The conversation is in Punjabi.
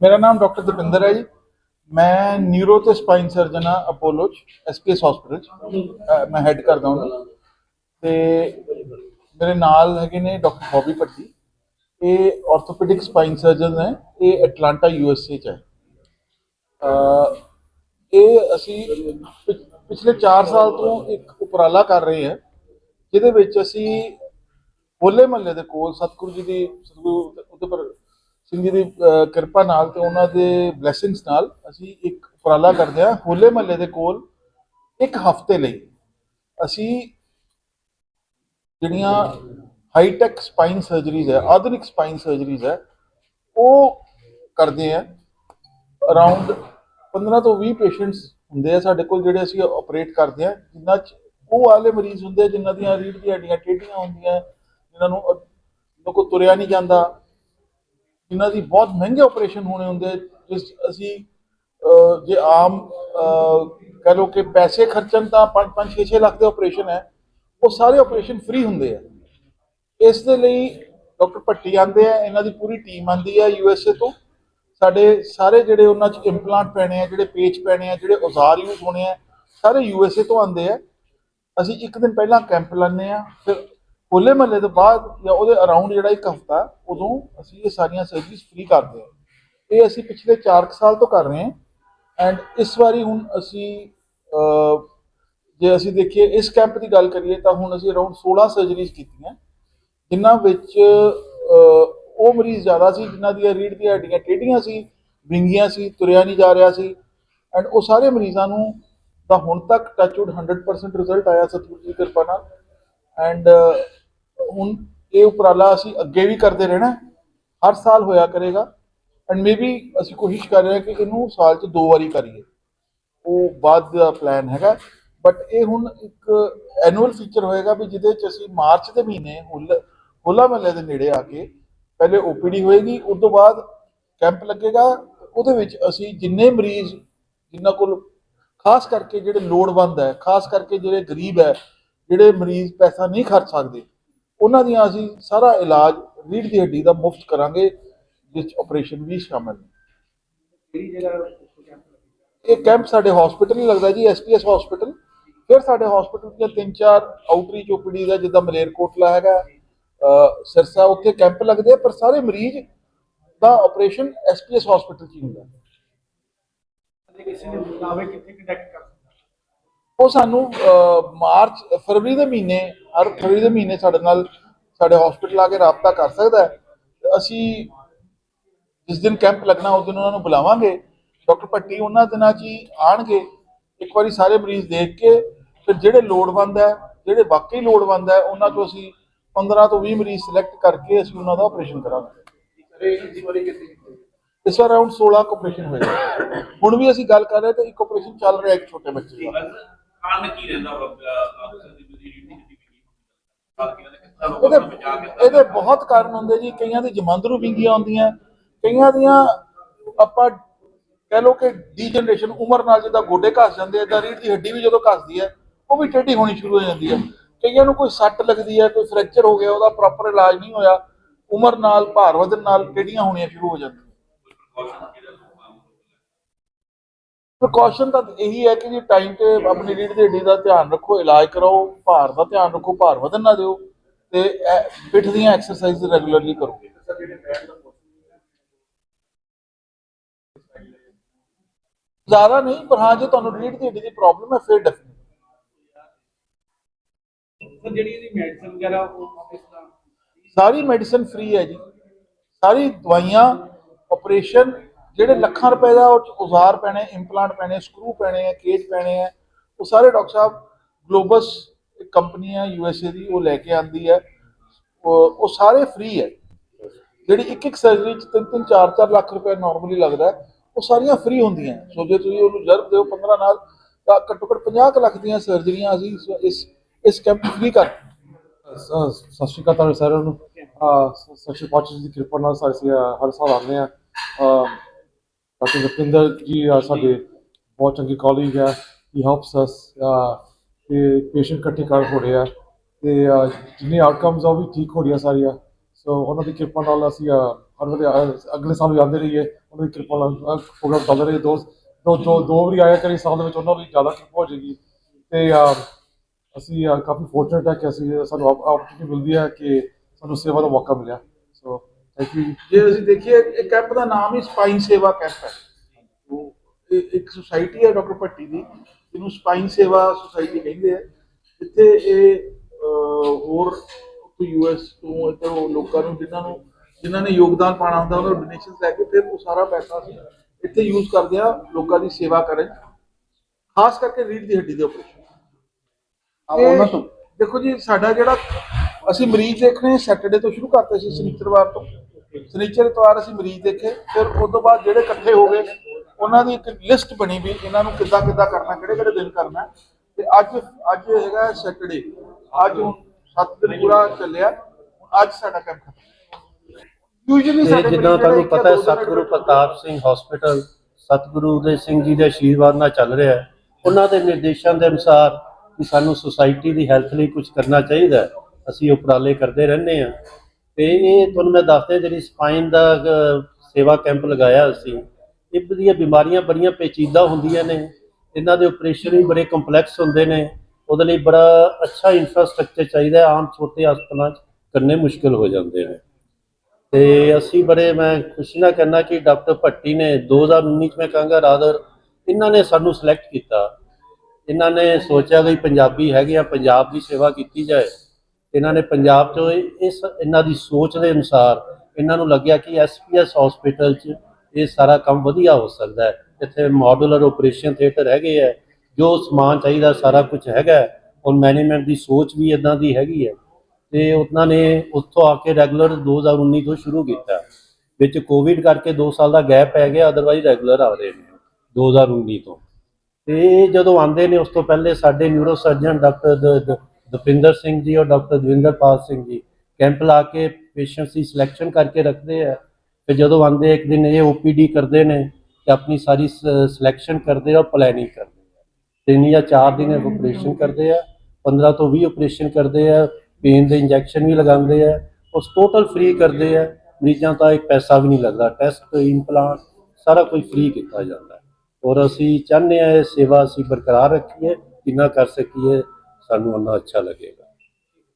ਮੇਰਾ ਨਾਮ ਡਾਕਟਰ ਦਪਿੰਦਰ ਹੈ ਜੀ। ਮੈਂ ਨਿਊਰੋ ਤੇ ਸਪਾਈਨ ਸਰਜਨ ਆ ਅਪੋਲੋ ਚ ਐਸਪੀਐਸ ਹਸਪੀਟਲ ਚ। ਮੈਂ ਹੈੱਡ ਕਰਦਾ ਹਾਂ ਤੇ ਮੇਰੇ ਨਾਲ ਹੈਗੇ ਨੇ ਡਾਕਟਰ ਬੌਬੀ ਭੱਟੀ। ਇਹ ਆਰਥੋਪੈਡਿਕ ਸਪਾਈਨ ਸਰਜਨ ਹੈ ਇਹ ਐਟਲਾਂਟਾ ਯੂਐਸਏ ਚ ਹੈ। ਇਹ ਅਸੀਂ ਪਿਛਲੇ 4 ਸਾਲ ਤੋਂ ਇੱਕ ਉਪਰਾਲਾ ਕਰ ਰਹੇ ਹਾਂ ਜਿਹਦੇ ਵਿੱਚ ਅਸੀਂ ਹੋਲੇ ਮਹੱਲੇ ਦੇ ਕੋਲ ਸਤਿਗੁਰੂ ਜੀ ਦੀ ਸਤਿਗੁਰੂ ਉਹਦੇ ਪਰ ਸਿੰਘ ਜੀ ਦੀ ਕਿਰਪਾ ਨਾਲ ਤੇ ਉਹਨਾਂ ਦੇ ਬਲੇਸਿੰਗਸ ਨਾਲ ਅਸੀਂ ਇੱਕ ਉਪਰਾਲਾ ਕਰਦੇ ਹਾਂ ਹੋਲੇ ਮਹੱਲੇ ਦੇ ਕੋਲ ਇੱਕ ਹਫ਼ਤੇ ਲਈ। ਅਸੀਂ ਜਿਹੜੀਆਂ ਹਾਈਟੈਕ ਸਪਾਈਨ ਸਰਜਰੀਜ਼ ਹੈ, ਆਧੁਨਿਕ ਸਪਾਈਨ ਸਰਜਰੀਜ਼ ਹੈ, ਉਹ ਕਰਦੇ ਆ ਅਰਾਊਂਡ 15 ਤੋਂ 20 ਪੇਸ਼ੈਂਟਸ ਹੁੰਦੇ ਆ ਸਾਡੇ ਕੋਲ ਜਿਹੜੇ ਅਸੀਂ ਆਪਰੇਟ ਕਰਦੇ ਆ ਜਿਨ੍ਹਾਂ ਚ ਉਹ ਵਾਲੇ ਮਰੀਜ਼ ਹੁੰਦੇ ਆ ਜਿਨ੍ਹਾਂ ਦੀਆਂ ਰੀੜ ਦੀਆਂ ਹੱਡੀਆਂ, ਟੇਢੀਆਂ ਹੁੰਦੀਆਂ, ਜਿਨ੍ਹਾਂ ਨੂੰ ਅ- ਕੋਲ ਤੁਰਿਆ ਨਹੀਂ ਜਾਂਦਾ। ਇਹਨਾਂ ਦੀ ਬਹੁਤ ਮਹਿੰਗੇ ਆਪਰੇਸ਼ਨ ਹੋਣੇ ਹੁੰਦੇ ਜਿਸ ਅਸੀਂ ਜੇ ਆਮ ਅਹ, ਕਹਿ ਲਓ ਕਿ ਪੈਸੇ ਖਰਚਣ ਤਾਂ 5 5 6 ਲੱਖ ਦੇ ਆਪਰੇਸ਼ਨ ਹੈ ਉਹ ਸਾਰੇ ਆਪਰੇਸ਼ਨ ਫ੍ਰੀ ਹੁੰਦੇ ਆ। ਇਸ ਦੇ ਲਈ ਡਾਕਟਰ ਭੱਟੀ ਆਂਦੇ ਆ ਇਹਨਾਂ ਦੀ ਪੂਰੀ ਟੀਮ ਆਂਦੀ ਹੈ ਏ ਤੋਂ। ਸਾਡੇ ਸਾਰੇ ਜਿਹੜੇ ਉਹਨਾਂ 'ਚ ਇੰਪਲਾਂਟ ਪੈਣੇ ਆ ਜਿਹੜੇ ਪੇਚ ਪੈਣੇ ਆ ਜਿਹੜੇ ਔਜ਼ਾਰ ਯੂਜ਼ ਹੋਣੇ ਆ ਸਾਰੇ ਯੂ ਐੱਸ ਏ ਤੋਂ ਆਂਦੇ ਆ। ਅਸੀਂ ਇੱਕ ਦਿਨ ਪਹਿਲਾਂ ਕੈਂਪ ਲਾਉਂਦੇ ਆ ਫਿਰ ਹੋਲੇ ਮਹੱਲੇ ਤੋਂ ਬਾਅਦ ਜਾਂ ਉਹਦੇ ਅਰਾਊਂਡ ਜਿਹੜਾ ਇੱਕ ਹਫਤਾ, ਉਦੋਂ ਅਸੀਂ ਇਹ ਸਾਰੀਆਂ ਸਰਜਰੀਜ਼ ਫ੍ਰੀ ਕਰਦੇ ਹਾਂ। ਇਹ ਅਸੀਂ ਪਿਛਲੇ 4 ਸਾਲ ਤੋਂ ਕਰ ਰਹੇ ਹਾਂ। ਐਂਡ ਇਸ ਵਾਰੀ ਹੁਣ ਅਸੀਂ ਜੇ ਅਸੀਂ ਦੇਖੀਏ, ਇਸ ਕੈਂਪ ਦੀ ਗੱਲ ਕਰੀਏ ਤਾਂ ਹੁਣ ਅਸੀਂ ਅਰਾਊਂਡ 16 ਸਰਜਰੀਜ਼ ਕੀਤੀਆਂ, ਜਿਨ੍ਹਾਂ ਵਿੱਚ ਉਹ ਮਰੀਜ਼ ਜ਼ਿਆਦਾ ਸੀ, ਜਿਨ੍ਹਾਂ ਦੀਆਂ ਰੀੜ੍ਹ ਦੀਆਂ ਹੱਡੀਆਂ ਟੇਢੀਆਂ ਸੀ, ਵਿੰਗੀਆਂ ਸੀ, ਤੁਰਿਆ ਨਹੀਂ ਜਾ ਰਿਹਾ ਸੀ। ਐਂਡ ਉਹ ਸਾਰੇ ਮਰੀਜ਼ਾਂ ਨੂੰ, ਦਾ ਹੁਣ ਤੱਕ ਟੱਚਵੁੱਡ 100% ਰਿਜ਼ਲਟ ਆਇਆ, ਸਤਿਗੁਰੂ ਜੀ ਦੀ ਕਿਰਪਾ ਨਾਲ। ਐਂਡ uh, ਹੁਣ ਇਹ ਉਪਰਾਲਾ ਅਸੀਂ ਅੱਗੇ ਵੀ ਕਰਦੇ ਰਹਿਣਾ, ਹਰ ਸਾਲ ਹੋਇਆ ਕਰੇਗਾ। ਐਂਡ ਮੇਬੀ ਅਸੀਂ ਕੋਸ਼ਿਸ਼ ਕਰ ਰਹੇ ਹਾਂ ਕਿ ਇਹਨੂੰ ਸਾਲ 'ਚ ਦੋ ਵਾਰੀ ਕਰੀਏ। ਉਹ ਬਾਅਦ ਦਾ ਪਲਾਨ ਹੈਗਾ। ਬਟ ਇਹ ਹੁਣ ਇੱਕ ਐਨੂਅਲ ਫੀਚਰ ਹੋਏਗਾ ਵੀ ਜਿਹਦੇ 'ਚ ਅਸੀਂ ਮਾਰਚ ਦੇ ਮਹੀਨੇ ਹੁੱਲ, ਹੋਲਾ ਮਹੱਲੇ ਦੇ ਨੇੜੇ ਆ ਕੇ ਪਹਿਲੇ ਓਪੀਡੀ ਹੋਏਗੀ, ਉਸ ਤੋਂ ਬਾਅਦ ਕੈਂਪ ਲੱਗੇਗਾ। ਉਹਦੇ ਵਿੱਚ ਅਸੀਂ ਜਿੰਨੇ ਮਰੀਜ਼ ਜਿਨ੍ਹਾਂ ਕੋਲ ਖਾਸ ਕਰਕੇ ਜਿਹੜੇ ਲੋੜਵੰਦ ਹੈ, ਖਾਸ ਕਰਕੇ ਜਿਹੜੇ ਗਰੀਬ ਹੈ ਜਿਹੜੇ ਮਰੀਜ਼ ਪੈਸਾ ਨਹੀਂ ਖਰਚ ਸਕਦੇ ਉਹਨਾਂ ਦੀਆਂ ਅਸੀਂ ਸਾਰਾ ਇਲਾਜ ਰੀੜ੍ਹ ਦੀ ਹੱਡੀ ਦਾ ਮੁਫਤ ਕਰਾਂਗੇ ਜਿਸ ਆਪਰੇਸ਼ਨ ਵੀ ਸ਼ਾਮਲ ਨੇ। ਕਿਹੜੀ ਜਗ੍ਹਾ ਕੈਂਪ ਇਹ ਕੈਂਪ ਸਾਡੇ ਹਸਪੀਟਲ ਹੀ ਲੱਗਦਾ ਜੀ ਐਸਪੀਐਸ ਹਸਪੀਟਲ ਫਿਰ ਸਾਡੇ ਹਸਪੀਟਲ ਦੀਆਂ ਤਿੰਨ ਚਾਰ ਆਊਟਰੀਚ ਓਪੀਡੀਜ਼ ਹੈ ਜਿੱਦਾਂ ਮਲੇਰਕੋਟਲਾ ਹੈਗਾ ਸਿਰਸਾ ਉੱਥੇ ਕੈਂਪ ਲੱਗਦੇ ਆ ਪਰ ਸਾਰੇ ਮਰੀਜ਼ ਦਾ ਆਪਰੇਸ਼ਨ ਐਸਪੀਐਸ ਹਸਪੀਟਲ 'ਚ ਹੀ ਹੁੰਦਾ। ਤੇ ਕਿਸੇ ਨੇ ਬੁਲਾਵੇ ਕਿੱਥੇ ਕੰਟੈਕਟ ਉਹ ਸਾਨੂੰ ਮਾਰਚ, ਫਰਵਰੀ ਦੇ ਮਹੀਨੇ, ਹਰ ਫਰਵਰੀ ਦੇ ਮਹੀਨੇ ਸਾਡੇ ਨਾਲ ਸਾਡੇ ਹਸਪੀਟਲ ਆ ਕੇ ਰਾਬਤਾ ਕਰ ਸਕਦਾ ਹੈ। ਅਸੀਂ ਜਿਸ ਦਿਨ ਕੈਂਪ ਲੱਗਣਾ, ਉਸ ਦਿਨ ਉਹਨਾਂ ਨੂੰ ਬੁਲਾਵਾਂਗੇ। ਡਾਕਟਰ ਭੱਟੀ ਉਹਨਾਂ ਦਿਨਾਂ 'ਚ ਹੀ ਆਣਗੇ। ਇੱਕ ਵਾਰੀ ਸਾਰੇ ਮਰੀਜ਼ ਦੇਖ ਕੇ, ਫਿਰ ਜਿਹੜੇ ਲੋੜਵੰਦ ਹੈ, ਜਿਹੜੇ ਵਾਕਈ ਲੋੜਵੰਦ ਹੈ, ਉਹਨਾਂ ਤੋਂ ਅਸੀਂ 15 ਤੋਂ 20 ਮਰੀਜ਼ ਸਿਲੈਕਟ ਕਰਕੇ ਅਸੀਂ ਉਹਨਾਂ ਦਾ ਆਪਰੇਸ਼ਨ ਕਰਾਂਗੇ। ਇਸ ਵਾਰ ਅਰਾਊਂਡ 16 ਆਪਰੇਸ਼ਨ ਹੋਏਗਾ ਹੁਣ ਵੀ ਅਸੀਂ ਗੱਲ ਕਰ ਰਹੇ ਤਾਂ ਇੱਕ ਆਪਰੇਸ਼ਨ ਚੱਲ ਰਿਹਾ ਇੱਕ ਛੋਟੇ ਬੱਚੇ ਦਾ। ਕਾਰਨ ਕੀ ਰਹਿੰਦਾ ਅਫਸਰ ਦੀ ਜਿਹੜੀ ਇਹਦੇ ਬਹੁਤ ਕਾਰਨ ਹੁੰਦੇ ਜੀ। ਕਈਆਂ ਦੀ ਜਮਾਂਦਰੂ ਵਿੰਗੀਆਂ ਹੁੰਦੀਆਂ ਕਈਆਂ ਦੀਆਂ ਆਪਾਂ ਕਹਿ ਲਓ ਕਿ ਡੀਜਨਰੇਸ਼ਨ ਉਮਰ ਨਾਲ ਜਿੱਦਾਂ ਗੋਡੇ ਘਸ ਜਾਂਦੇ ਆ ਤਾਂ ਰੀੜ੍ਹ ਦੀ ਹੱਡੀ ਵੀ ਜਦੋਂ ਘਸਦੀ ਹੈ ਉਹ ਵੀ ਟੇਢੀ ਹੋਣੀ ਸ਼ੁਰੂ ਹੋ ਜਾਂਦੀ ਹੈ ਕਈਆਂ ਨੂੰ ਕੋਈ ਸੱਟ ਲੱਗਦੀ ਹੈ ਕੋਈ ਫ੍ਰੈਕਚਰ ਹੋ ਗਿਆ ਉਹਦਾ ਪ੍ਰੋਪਰ ਇਲਾਜ ਨਹੀਂ ਹੋਇਆ ਉਮਰ ਨਾਲ ਭਾਰ ਵਧਣ ਨਾਲ ਟੇਢੀਆਂ ਹੋਣੀਆਂ ਸ਼ੁਰੂ ਹੋ ਜਾਂਦੀਆਂ। ਪ੍ਰੀਕਾਸ਼ਨ ਤਾਂ ਇਹੀ ਹੈ ਕਿ ਜੀ ਟਾਈਮ ਤੇ ਆਪਣੀ ਰੀੜ ਦੀ ਹੱਡੀ ਦਾ ਧਿਆਨ ਰੱਖੋ ਇਲਾਜ ਕਰਾਓ ਭਾਰ ਦਾ ਧਿਆਨ ਰੱਖੋ ਭਾਰ ਵਧਣ ਨਾ ਦਿਓ ਤੇ ਪਿੱਠ ਦੀਆਂ ਐਕਸਰਸਾਈਜ਼ ਰੈਗੂਲਰਲੀ ਕਰੋ। ਜ਼ਿਆਦਾ ਨਹੀਂ ਪਰ ਹਾਂ ਜੇ ਤੁਹਾਨੂੰ ਰੀੜ ਦੀ ਹੱਡੀ ਦੀ ਪ੍ਰੋਬਲਮ ਹੈ ਫਿਰ ਡੈਫੀਨਿਟ ਸਰ ਜਿਹੜੀ ਇਹਦੀ ਮੈਡੀਸਨ ਵਗੈਰਾ ਉਹ ਕਿਸ ਤਰ੍ਹਾਂ ਸਾਰੀ ਮੈਡੀਸਨ ਫ੍ਰੀ ਹੈ ਜੀ। ਸਾਰੀ ਦਵਾਈਆਂ ਆਪਰੇਸ਼ਨ ਜਿਹੜੇ ਲੱਖਾਂ ਰੁਪਏ ਦਾ ਉਹ 'ਚ ਔਜ਼ਾਰ ਪੈਣੇ ਇੰਪਲਾਂਟ ਪੈਣੇ ਸਕਰੂ ਪੈਣੇ ਆ ਕੇਜ ਪੈਣੇ ਆ ਉਹ ਸਾਰੇ ਡਾਕਟਰ ਸਾਹਿਬ ਗਲੋਬਸ ਕੰਪਨੀ ਹੈ ਯੂਐਸਏ ਦੀ ਉਹ ਲੈ ਕੇ ਆਂਦੀ ਹੈ। ਉਹ ਉਹ ਸਾਰੇ ਫ੍ਰੀ ਹੈ। ਜਿਹੜੀ ਇੱਕ ਇੱਕ ਸਰਜਰੀ ਚ 3-3 4-4 ਲੱਖ ਰੁਪਏ ਨਾਰਮਲੀ ਲੱਗਦਾ ਉਹ ਸਾਰੀਆਂ ਫ੍ਰੀ ਹੁੰਦੀਆਂ ਸੋ ਜੇ ਤੁਸੀਂ ਉਹਨੂੰ ਜਰਬ ਦਿਓ 15 ਨਾਲ ਤਾਂ ਘੱਟੋ ਘੱਟ 50 ਕੁ ਲੱਖ ਦੀਆਂ ਸਰਜਰੀਆਂ ਅਸੀਂ ਇਸ- ਇਸ ਇਸ ਕੈਂਪ ਫ੍ਰੀ ਕਰ ਸਤਿ ਸ਼੍ਰੀ ਅਕਾਲ ਤੁਹਾਨੂੰ ਸਾਰਿਆਂ ਨੂੰ। ਸਤਿ ਸ਼੍ਰੀ ਅਕਾਲ ਜੀ ਦੀ ਕਿਰਪਾ ਨਾਲ ਸਾਰੇ ਅਸੀਂ, ਅਹ, ਹਰ ਸਾਲ ਆਉਂਦੇ ਆ ਡਾਕਟਰ ਰਪਿੰਦਰ ਜੀ ਆ ਸਾਡੇ ਬਹੁਤ ਚੰਗੇ ਕਾਲੀਗ ਹੈ ਹੀ ਹੈਲਪਸ ਅਸ ਤੇ ਪੇਸ਼ੈਂਟ ਇਕੱਠੇ ਕਰ ਹੋ ਰਹੇ ਆ ਤੇ ਅਹ, ਜਿੰਨੇ ਆਊਟਕਮਸ ਆ ਉਹ ਵੀ ਠੀਕ ਹੋ ਰਹੀਆਂ ਸਾਰੀਆਂ। ਸੋ ਉਹਨਾਂ ਦੀ ਕਿਰਪਾ ਨਾਲ ਅਸੀਂ ਹਰ ਵੇਲੇ ਅਗਲੇ ਸਾਲ ਵੀ ਆਉਂਦੇ ਰਹੀਏ ਉਹਨਾਂ ਦੀ ਕਿਰਪਾ ਨਾਲ ਪ੍ਰੋਗਰਾਮ ਚੱਲਦੇ ਰਹੇ ਦੋ ਦੋ ਦੋ ਦੋ ਵਾਰੀ ਆਇਆ ਕਰੀ ਸਾਲ ਦੇ ਵਿੱਚ ਉਹਨਾਂ ਦੀ ਜ਼ਿਆਦਾ ਕਿਰਪਾ ਹੋ ਜਾਏਗੀ। ਤੇ ਅਸੀਂ ਕਾਫੀ ਫੋਰਚੂਨੇਟ ਹੈ ਕਿ ਅਸੀਂ ਸਾਨੂੰ ਆਪਰਚੁਨਿਟੀ ਮਿਲਦੀ ਹੈ ਕਿ ਸਾਨੂੰ ਸੇਵਾ ਦਾ ਮੌਕਾ ਮਿਲਿਆ। ਜੇ। ਅਸੀਂ ਦੇਖੀਏ ਇਹ ਕੈਂਪ ਦਾ ਨਾਮ ਹੀ ਸਪਾਈਨ ਸੇਵਾ ਕੈਂਪ ਹੈ। ਉਹ ਇੱਕ ਸੁਸਾਇਟੀ ਹੈ ਡਾਕਟਰ ਭੱਟੀ ਦੀ ਜਿਹਨੂੰ ਸਪਾਈਨ ਸੇਵਾ ਸੁਸਾਇਟੀ ਕਹਿੰਦੇ ਆ। ਇੱਥੇ ਇਹ ਹੋਰ ਯੂਐਸ ਤੋਂ ਇੱਧਰੋਂ ਲੋਕਾਂ ਨੂੰ ਜਿਨ੍ਹਾਂ ਨੂੰ ਜਿਨ੍ਹਾਂ ਨੇ ਯੋਗਦਾਨ ਪਾਣਾ ਹੁੰਦਾ ਉਹਨਾਂ ਨੂੰ ਡੋਨੇਸ਼ਨਸ ਲੈ ਕੇ ਫਿਰ ਉਹ ਸਾਰਾ ਪੈਸਾ ਇੱਥੇ ਯੂਜ਼ ਕਰਦੇ ਆ ਲੋਕਾਂ ਦੀ ਸੇਵਾ ਕਰਨ। ਖਾਸ ਕਰਕੇ ਰੀੜ੍ਹ ਦੀ ਹੱਡੀ ਦੇ ਆਪਰੇਸ਼ਨ ਉਹਨਾਂ ਤੋਂ? ਦੇਖੋ ਜੀ ਸਾਡਾ ਜਿਹੜਾ ਅਸੀਂ ਮਰੀਜ਼ ਦੇਖਣੇ ਸੈਟਰਡੇ ਤੋਂ ਸ਼ੁਰੂ ਕਰਤੇ ਸੀ ਸ਼ਨੀਚਰਵਾਰ ਤੋਂ। ਸ਼ਨੀਚਰ ਇਤਵਾਰ ਅਸੀਂ ਮਰੀਜ਼ ਦੇਖੇ ਫਿਰ ਉਸ ਤੋਂ ਬਾਅਦ ਜਿਹੜੇ ਇਕੱਠੇ ਹੋ ਗਏ ਉਹਨਾਂ ਦੀ ਇੱਕ ਲਿਸਟ ਬਣੀ ਵੀ ਇਹਨਾਂ ਨੂੰ ਕਿੱਦਾਂ ਕਿੱਦਾਂ ਕਰਨਾ ਕਿਹੜੇ ਕਿਹੜੇ ਦਿਨ ਕਰਨਾ। ਤੇ ਅੱਜ ਅੱਜ ਹੈਗਾ ਸੈਟਰਡੇ ਅੱਜ 7 ਦਿਨ ਪੂਰਾ ਚੱਲਿਆ ਅੱਜ ਸਾਡਾ ਕੈਂਪ ਖਤਮ। ਯੂਜੂਅਲੀ ਇਹ ਸਾਡੇ ਜਿੱਦਾਂ ਤੁਹਾਨੂੰ ਪਤਾ ਹੈ ਸਤਿਗੁਰੂ ਪ੍ਰਤਾਪ ਸਿੰਘ ਹਸਪੀਟਲ ਸਤਿਗੁਰੂ ਦੇ ਸਿੰਘ ਜੀ ਦੇ ਆਸ਼ੀਰਵਾਦ ਨਾਲ ਚੱਲ ਰਿਹਾ ਹੈ। ਉਹਨਾਂ ਦੇ ਨਿਰਦੇਸ਼ਾਂ ਦੇ ਅਨੁਸਾਰ ਕਿ ਸਾਨੂੰ ਸੁਸਾਇਟੀ ਦੀ ਹੈਲਥ ਲਈ ਕੁਝ ਕਰਨਾ ਚਾਹੀਦਾ ਹੈ। ਅਸੀਂ ਉਪਰਾਲੇ ਕਰਦੇ ਰਹਿੰਦੇ ਹਾਂ। ਤੇ ਇਹ ਤੁਹਾਨੂੰ ਮੈਂ ਦੱਸਦਾ ਜਿਹੜੀ ਸਪਾਈਨ ਦਾ ਸੇਵਾ ਕੈਂਪ ਲਗਾਇਆ ਅਸੀਂ, ਇਹ ਦੀਆਂ ਬਿਮਾਰੀਆਂ ਬੜੀਆਂ ਪੇਚੀਦਾ ਹੁੰਦੀਆਂ ਨੇ। ਇਹਨਾਂ ਦੇ ਆਪਰੇਸ਼ਨ ਵੀ ਬੜੇ ਕੰਪਲੈਕਸ ਹੁੰਦੇ ਨੇ। ਉਹਦੇ ਲਈ ਬੜਾ ਅੱਛਾ ਇਨਫਰਾਸਟ੍ਰਕਚਰ ਚਾਹੀਦਾ ਆਮ ਛੋਟੇ ਹਸਪਤਾਲਾਂ 'ਚ ਕਰਨੇ ਮੁਸ਼ਕਲ ਹੋ ਜਾਂਦੇ ਨੇ। ਤੇ ਅਸੀਂ ਬੜੇ, ਮੈਂ ਖੁਸ਼ੀ ਨਾਲ ਕਹਿੰਦਾ ਕਿ ਡਾਕਟਰ ਭੱਟੀ ਨੇ 2019 ਚ ਮੈਂ ਕਹਾਂਗਾ ਰਾਦਰ ਇਹਨਾਂ ਨੇ ਸਾਨੂੰ ਸਿਲੈਕਟ ਕੀਤਾ। ਇਹਨਾਂ ਨੇ ਸੋਚਿਆ ਕਿ ਪੰਜਾਬੀ ਹੈਗੇ ਆ, ਪੰਜਾਬ ਦੀ ਸੇਵਾ ਕੀਤੀ ਜਾਏ। ਇਹਨਾਂ ਨੇ ਪੰਜਾਬ ਤੋਂ ਇਸ, ਇਹਨਾਂ ਦੀ ਸੋਚ ਦੇ ਅਨੁਸਾਰ ਇਹਨਾਂ ਨੂੰ ਲੱਗਿਆ ਕਿ ਐਸਪੀਐਸ ਹਸਪੀਟਲ 'ਚ ਇਹ ਸਾਰਾ ਕੰਮ ਵਧੀਆ ਹੋ ਸਕਦਾ ਹੈ। ਇੱਥੇ ਮਾਡੂਲਰ ਆਪਰੇਸ਼ਨ ਥੀਏਟਰ ਹੈਗੇ ਆ, ਜੋ ਸਮਾਨ ਚਾਹੀਦਾ, ਸਾਰਾ ਕੁਝ ਹੈਗਾ ਹੈ। ਔਰ ਮੈਨੇਜਮੈਂਟ ਦੀ ਸੋਚ ਵੀ ਇਦਾਂ ਦੀ ਹੈਗੀ ਹੈ। ਤੇ ਉਹਨਾਂ ਨੇ ਉੱਥੋਂ ਆ ਕੇ ਰੈਗੂਲਰ 2019 ਤੋਂ ਸ਼ੁਰੂ ਕੀਤਾ। ਵਿੱਚ ਕੋਵਿਡ ਕਰਕੇ 2 ਸਾਲ ਦਾ ਗੈਪ ਪੈ ਗਿਆ ਅਦਰਵਾਈਜ਼ ਰੈਗੂਲਰ ਆ ਰਹੇ ਨੇ 2019 ਤੋਂ। ਤੇ ਇਹ ਜਦੋਂ ਆਉਂਦੇ ਨੇ, ਉਸ ਤੋਂ ਪਹਿਲੇ ਸਾਡੇ neuro surgeon doctor Dapinder Singh ji ਔਰ ਡਾਕਟਰ ਦਵਿੰਦਰਪਾਲ ਸਿੰਘ ਜੀ। ਕੈਂਪ ਲਾ ਕੇ ਪੇਸ਼ੈਂਟਸ ਦੀ ਸਿਲੈਕਸ਼ਨ ਕਰਕੇ ਰੱਖਦੇ ਆ। ਤੇ ਜਦੋਂ ਆਉਂਦੇ ਇੱਕ ਦਿਨ ਇਹ ਓਪੀਡੀ ਕਰਦੇ ਨੇ ਤੇ ਆਪਣੀ ਸਾਰੀ ਸਿਲੈਕਸ਼ਨ ਕਰਦੇ ਆ ਔਰ ਪਲੈਨਿੰਗ ਕਰਦੇ ਆ। ਤਿੰਨ ਜਾਂ ਚਾਰ ਦਿਨ ਆਪਰੇਸ਼ਨ ਕਰਦੇ ਆ 15 ਤੋਂ 20 ਆਪਰੇਸ਼ਨ ਕਰਦੇ ਆ ਪੇਨ ਦੇ ਇੰਜੈਕਸ਼ਨ ਵੀ ਲਗਾਉਂਦੇ ਆ, ਉਸ ਟੋਟਲ ਫ੍ਰੀ ਕਰਦੇ ਆ। ਮਰੀਜ਼ਾਂ ਦਾ ਇੱਕ ਪੈਸਾ ਵੀ ਨਹੀਂ ਲੱਗਦਾ। ਟੈਸਟ ਇੰਪਲਾਂਟ ਸਾਰਾ ਕੁਝ ਫ੍ਰੀ ਕੀਤਾ ਜਾਂਦਾ। ਔਰ ਅਸੀਂ ਚਾਹੁੰਦੇ ਆ ਇਹ ਸੇਵਾ ਅਸੀਂ ਬਰਕਰਾਰ ਰੱਖੀਏ, ਜਿੰਨਾ ਕਰ ਸਕੀਏ। ਸਾਨੂੰ ਉਹਨਾਂ ਅੱਛਾ ਲੱਗੇਗਾ।